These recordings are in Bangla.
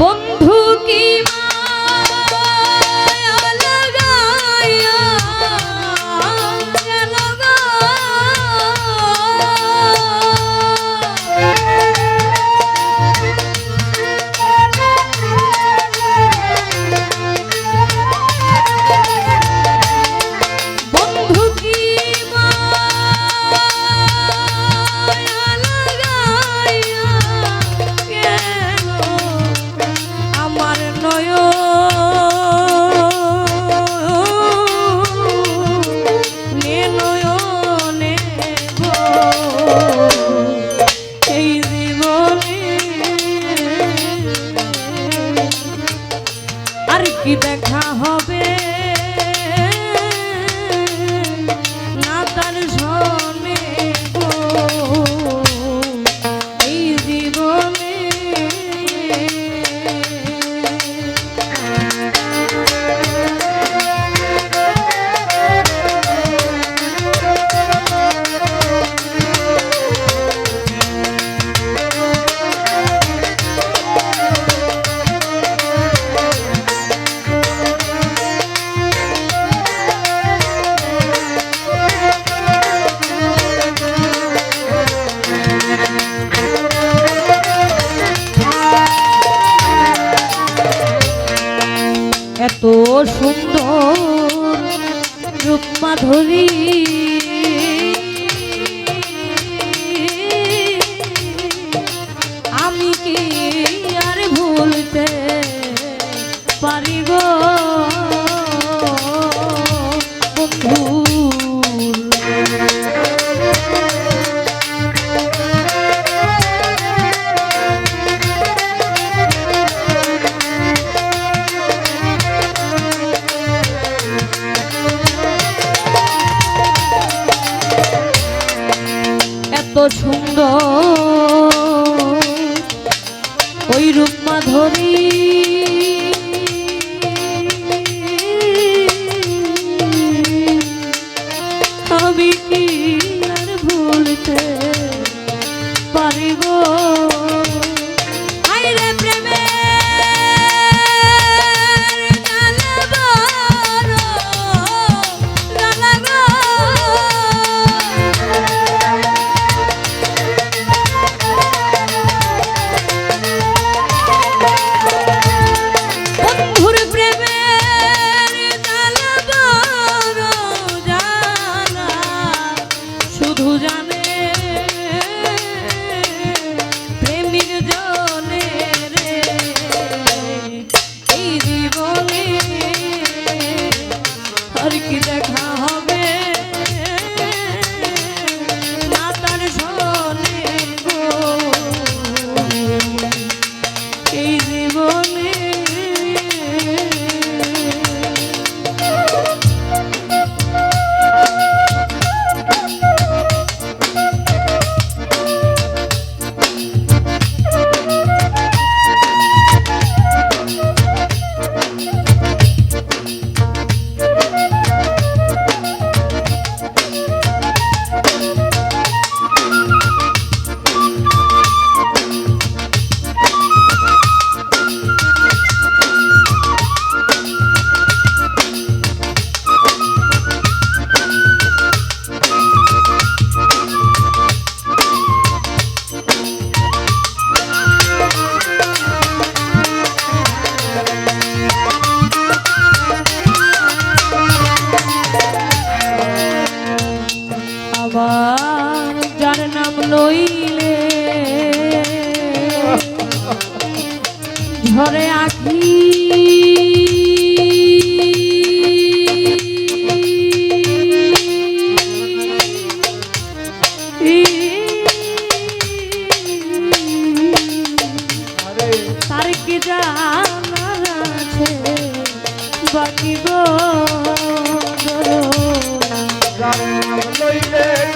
বন্ধু কি মা? মাধুরী। ওই রূপ মাধুরী লইলে ঘরে আখি তার কি জানার বাকি গো লইলে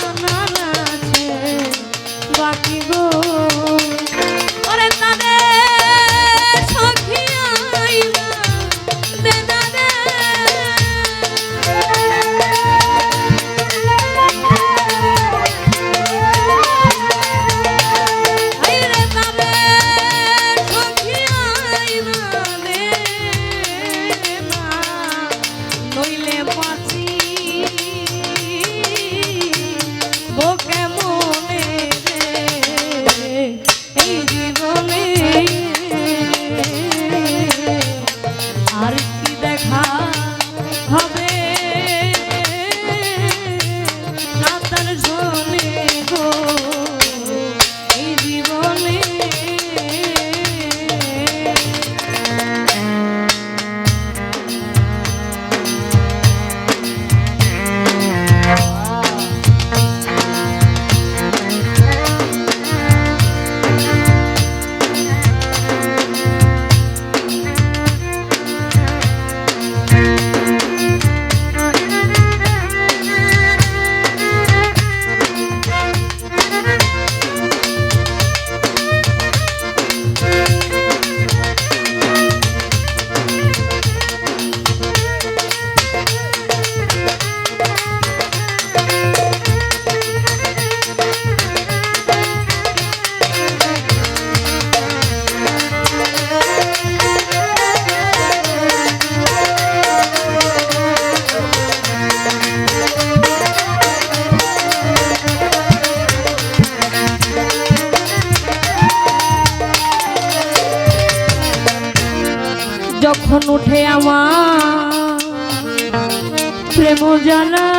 প্রেম জানা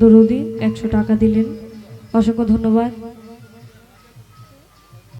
দরদি একশো টাকা দিলেন। অসংখ্য ধন্যবাদ।